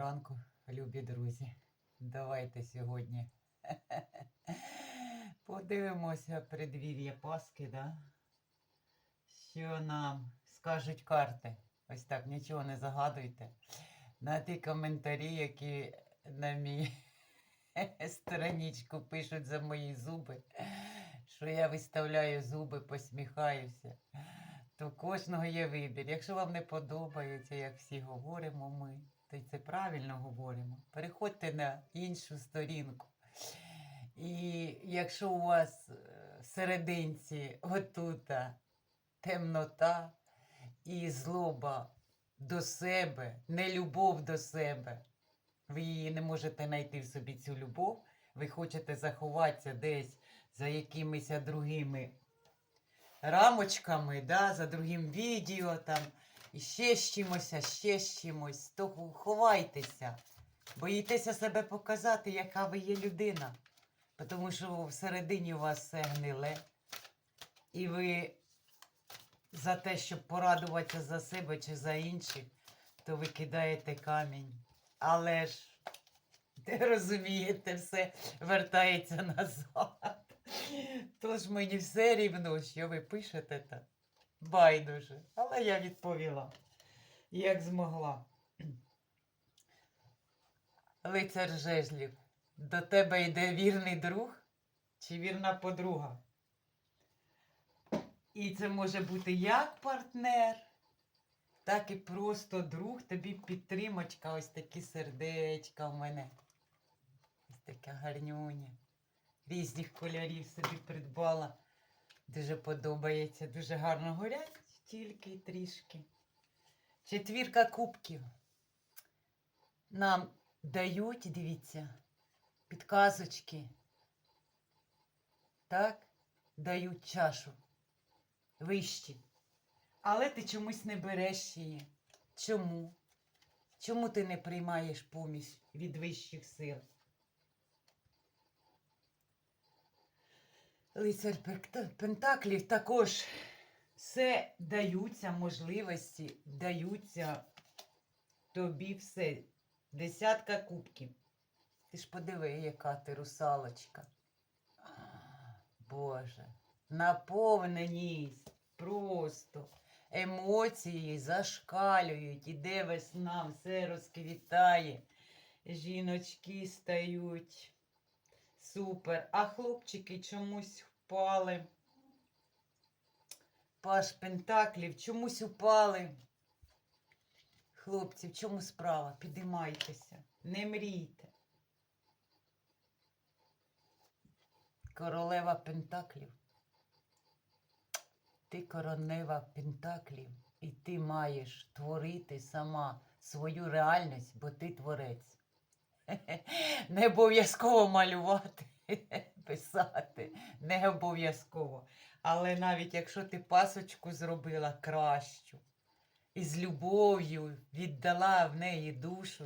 ранку, любі друзі. Давайте сьогодні подивимося предвір'я Пасхи, да? що нам скажуть карти. Ось так, нічого не загадуйте. На ті коментарі, які на мій страничку пишуть за мої зуби, що я виставляю зуби, посміхаюся. То кожного є вибір. Якщо вам не подобається, як всі говоримо ми, це правильно говоримо. Переходьте на іншу сторінку. І якщо у вас е, в серединці отута темнота і злоба до себе, нелюбов до себе, ви її не можете знайти в собі цю любов, ви хочете заховатися десь за якимись другими рамочками, да, за другим відео там, і ще з ще з то ховайтеся. Боїтеся себе показати, яка ви є людина. Тому що всередині у вас все гниле. І ви за те, щоб порадуватися за себе чи за інших, то ви кидаєте камінь. Але ж, ти розумієте, все вертається назад. Тож мені все рівно, що ви пишете та байдуже. Але я відповіла, як змогла. Лицар жезлів, до тебе йде вірний друг чи вірна подруга? І це може бути як партнер, так і просто друг, тобі підтримочка, ось такі сердечка в мене. Ось така гарнюня. Різних кольорів собі придбала. Дуже подобається, дуже гарно горять, тільки трішки. Четвірка кубків. Нам дають, дивіться, підказочки. Так, дають чашу вищі. Але ти чомусь не береш її. Чому? Чому ти не приймаєш поміч від вищих сил? Лицар Пентаклів також все даються можливості, даються тобі все. Десятка кубків. Ти ж подиви, яка ти русалочка. Боже, наповненість просто. Емоції зашкалюють, іде весна, все розквітає. Жіночки стають. Супер. А хлопчики чомусь впали. Паш Пентаклів чомусь упали. Хлопці, в чому справа? Підіймайтеся, не мрійте. Королева Пентаклів. Ти королева Пентаклів, і ти маєш творити сама свою реальність, бо ти творець. Не обов'язково малювати, писати, не обов'язково. Але навіть якщо ти пасочку зробила кращу, і з любов'ю віддала в неї душу,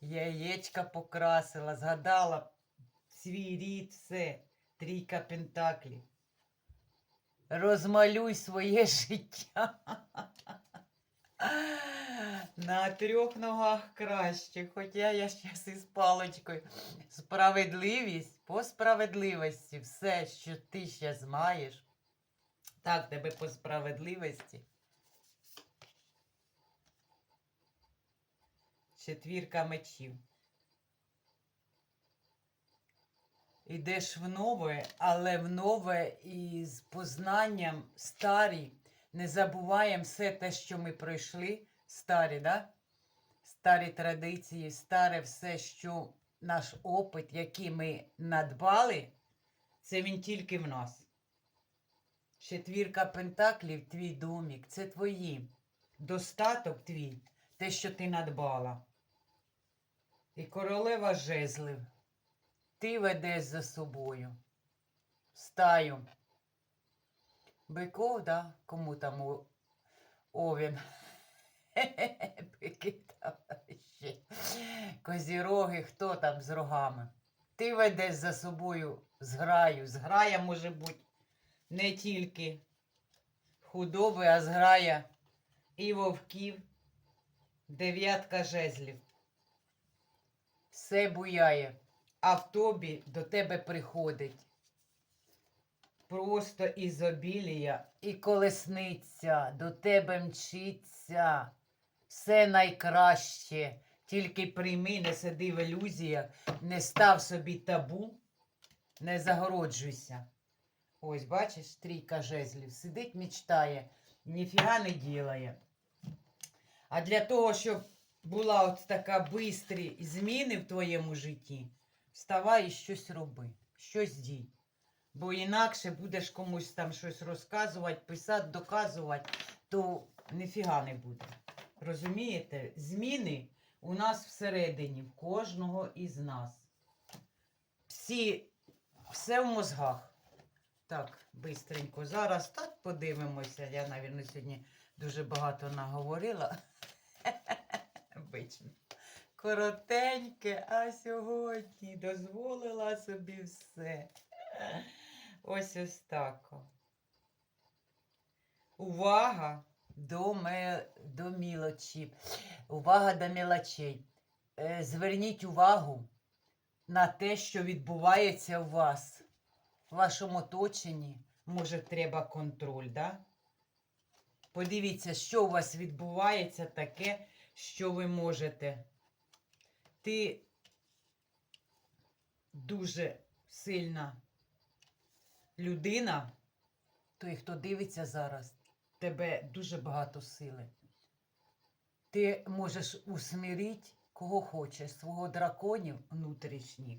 яєчка покрасила, згадала свій рід, все, трійка пентаклів. Розмалюй своє життя. На трьох ногах краще, хоча я щас із паличкою. Справедливість по справедливості. Все, що ти зараз маєш, так тебе по справедливості. Четвірка мечів. Ідеш в нове, але в нове із познанням старі. Не забуваємо все те, що ми пройшли, старі, да? старі традиції, старе все, що наш опит, який ми надбали, це він тільки в нас. Четвірка пентаклів, твій домік, це твої. Достаток твій, те, що ти надбала. І королева жезлив. Ти ведеш за собою. Стаю. Биков, да? Кому там овін? Ще. Козіроги, хто там з рогами? Ти ведеш за собою зграю. Зграя може бути не тільки худоби, а зграя і вовків, дев'ятка жезлів. все буяє, а в тобі до тебе приходить. Просто ізобілія і колесниця до тебе мчиться. Все найкраще. Тільки прийми, не сиди в ілюзіях, не став собі табу, не загороджуйся. Ось, бачиш, трійка жезлів. Сидить, мечтає, ніфіга не ділає. А для того, щоб була от така бистрі зміни в твоєму житті, вставай і щось роби, щось дій. Бо інакше будеш комусь там щось розказувати, писати, доказувати, то ніфіга не буде. Розумієте? Зміни у нас всередині, в кожного із нас. Всі, все в мозгах. Так, бистренько. Зараз так подивимося. Я, мабуть, сьогодні дуже багато наговорила. Обично. Коротеньке, а сьогодні дозволила собі все. Ось ось так. Увага до, ме... до мілочі. Увага до мілочей. Е, Зверніть увагу на те, що відбувається у вас, в вашому оточенні. Може, треба контроль, да? Подивіться, що у вас відбувається таке, що ви можете. Ти дуже сильна людина, той, хто дивиться зараз, тебе дуже багато сили. Ти можеш усмірити кого хочеш, свого драконів внутрішніх.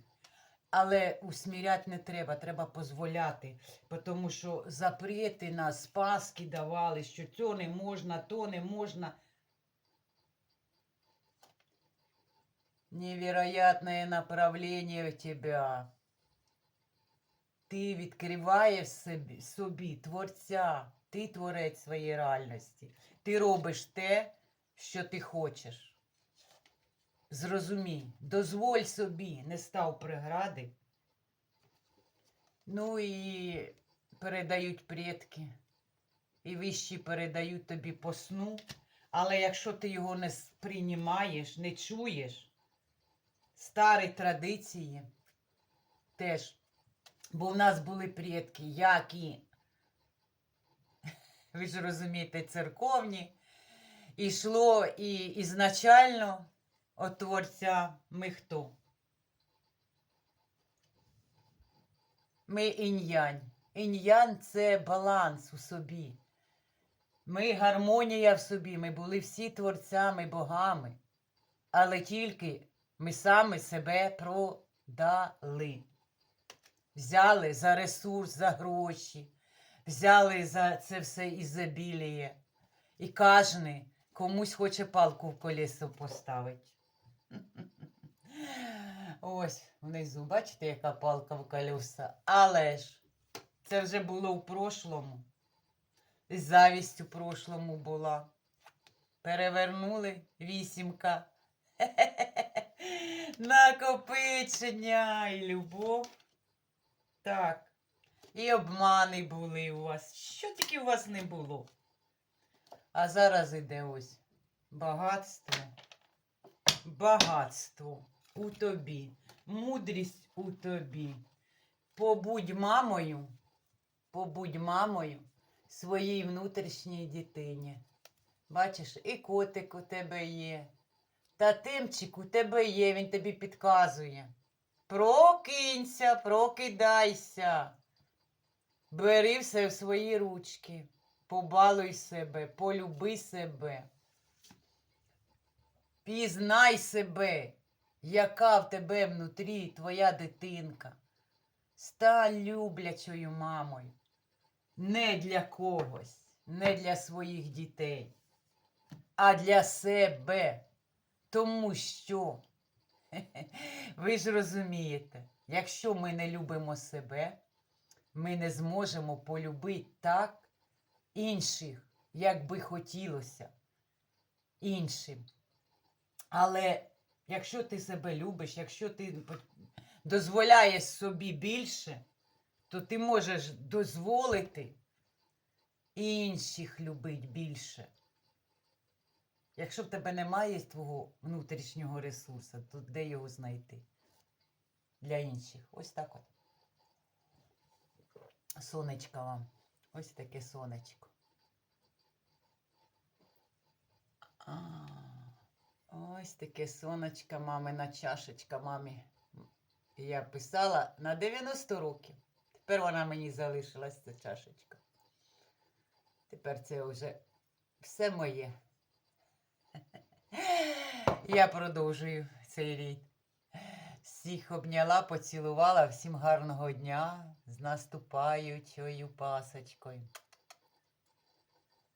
Але усміряти не треба, треба дозволяти. Тому що запрети нас, спаски давали, що цього не можна, то не можна. Невероятное направление в тебя. Ти відкриваєш собі, собі творця, ти творець своєї реальності. Ти робиш те, що ти хочеш. Зрозумій, дозволь собі, не став прегради. Ну і передають предки, і вищі передають тобі по сну. Але якщо ти його не сприймаєш, не чуєш, старі традиції теж. Бо в нас були предки, які, ви ж розумієте, церковні. І йшло і ізначально от Творця ми хто? Ми інь-янь. Інь-янь – це баланс у собі. Ми гармонія в собі, ми були всі творцями, богами. Але тільки ми саме себе продали. Взяли за ресурс, за гроші, взяли за це все ізобіліє. І кожен комусь хоче палку в колесо поставити. Ось внизу, бачите, яка палка в колеса. Але ж це вже було в прошлому. І завість у прошлому була. Перевернули вісімка. Накопичення і любов. Так. І обмани були у вас. Що тільки у вас не було? А зараз іде ось багатство. Багатство у тобі. Мудрість у тобі. Побудь мамою, побудь мамою своїй внутрішній дитині. Бачиш, і котик у тебе є. Та тимчик у тебе є, він тобі підказує. Прокинься, прокидайся. Бери все в свої ручки. Побалуй себе, полюби себе. Пізнай себе, яка в тебе внутрі твоя дитинка. Стань люблячою мамою. Не для когось, не для своїх дітей, а для себе. Тому що, ви ж розумієте, якщо ми не любимо себе, ми не зможемо полюбити так інших, як би хотілося іншим. Але якщо ти себе любиш, якщо ти дозволяєш собі більше, то ти можеш дозволити інших любити більше. Якщо в тебе немає твого внутрішнього ресурсу, то де його знайти? Для інших. Ось так от. Сонечка вам. Ось таке сонечко. А, ось таке сонечко, мамина чашечка, мамі. Я писала на 90 років. Тепер вона мені залишилась ця чашечка. Тепер це вже все моє. Я продовжую цей рід. Всіх обняла, поцілувала, всім гарного дня з наступаючою пасочкою.